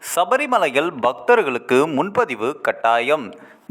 சபரிமலையில் பக்தர்களுக்கு முன்பதிவு கட்டாயம்.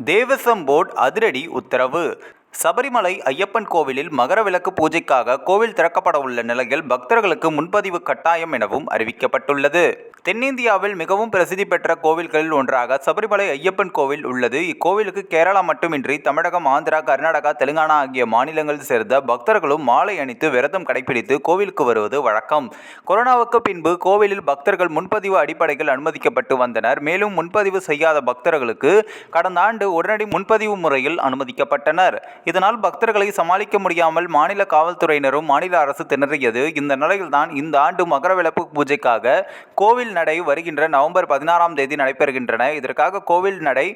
தேவசம் போர்டு அதிரடி உத்தரவு. சபரிமலை ஐயப்பன் கோவிலில் மகர விளக்கு பூஜைக்காக கோவில் திறக்கப்பட உள்ள நிலையில் பக்தர்களுக்கு முன்பதிவு கட்டாயம் எனவும் அறிவிக்கப்பட்டுள்ளது. தென்னிந்தியாவில் மிகவும் பிரசித்தி பெற்ற கோவில்களில் ஒன்றாக சபரிமலை ஐயப்பன் கோவில் உள்ளது. இக்கோவிலுக்கு கேரளா மட்டுமின்றி தமிழகம் ஆந்திரா கர்நாடகா தெலுங்கானா ஆகிய மாநிலங்களில் சேர்ந்த பக்தர்களும் மாலை அணித்து விரதம் கடைபிடித்து கோவிலுக்கு வருவது வழக்கம். கொரோனாவுக்கு பின்பு கோவிலில் பக்தர்கள் முன்பதிவு அடிப்படையில் அனுமதிக்கப்பட்டு வந்தனர். மேலும் முன்பதிவு செய்யாத பக்தர்களுக்கு கடந்த ஆண்டு உடனடி முன்பதிவு முறையில் அனுமதிக்கப்பட்டனர். இதனால் பக்தர்களை சமாளிக்க முடியாமல் மாநில காவல்துறையினரும் மாநில அரசு திணறியது. இந்த நிலையில்தான் இந்த ஆண்டு மகரவிளக்கு பூஜைக்காக கோவில் நடை வருகின்ற நவம்பர் பதினாறாம் தேதி நடைபெறுகின்றன. இதற்காக கோவில் நடை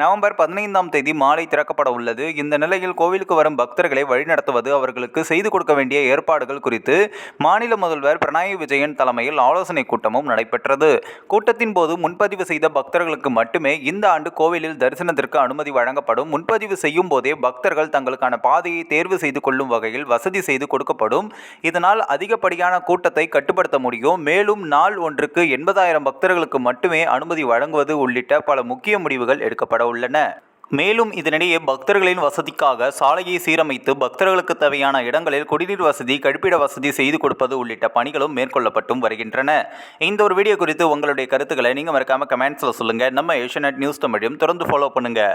நவம்பர் பதினைந்தாம் தேதி மாலை திறக்கப்பட உள்ளது. இந்த நிலையில் கோவிலுக்கு வரும் பக்தர்களை வழிநடத்துவது அவர்களுக்கு செய்து கொடுக்க வேண்டிய ஏற்பாடுகள் குறித்து மாநில முதல்வர் பினராயி விஜயன் தலைமையில் ஆலோசனை கூட்டமும் நடைபெற்றது. கூட்டத்தின் போது முன்பதிவு செய்த பக்தர்களுக்கு மட்டுமே இந்த ஆண்டு கோவிலில் தரிசனத்திற்கு அனுமதி வழங்கப்படும். முன்பதிவு செய்யும் போதே பக்தர்கள் தங்களுக்கான பாதையை தேர்வு செய்து கொள்ளும் வகையில் வசதி செய்து கொடுக்கப்படும். இதனால் அதிகப்படியான கூட்டத்தை கட்டுப்படுத்த முடியும். மேலும் நாள் ஒன்றுக்கு எண்பதாயிரம் பக்தர்களுக்கு மட்டுமே அனுமதி வழங்குவது உள்ளிட்ட பல முக்கிய முடிவுகள் எடுக்கப்பட உள்ளன. மேலும் இதனிடையே பக்தர்களின் வசதிக்காக சாலையை சீரமைத்து பக்தர்களுக்கு தேவையான இடங்களில் குடிநீர் வசதி கழிப்பிட வசதி செய்து கொடுப்பது உள்ளிட்ட பணிகளும் மேற்கொள்ளப்பட்டும் வருகின்றன. இந்த ஒரு வீடியோ குறித்து உங்களுடைய கருத்துக்களை நீங்கள் மறக்காமல் கமெண்ட்ஸில் சொல்லுங்கள் நம்ம ஏஷியநெட் நியூஸ் தமிழையும் தொடர்ந்து ஃபாலோ பண்ணுங்கள்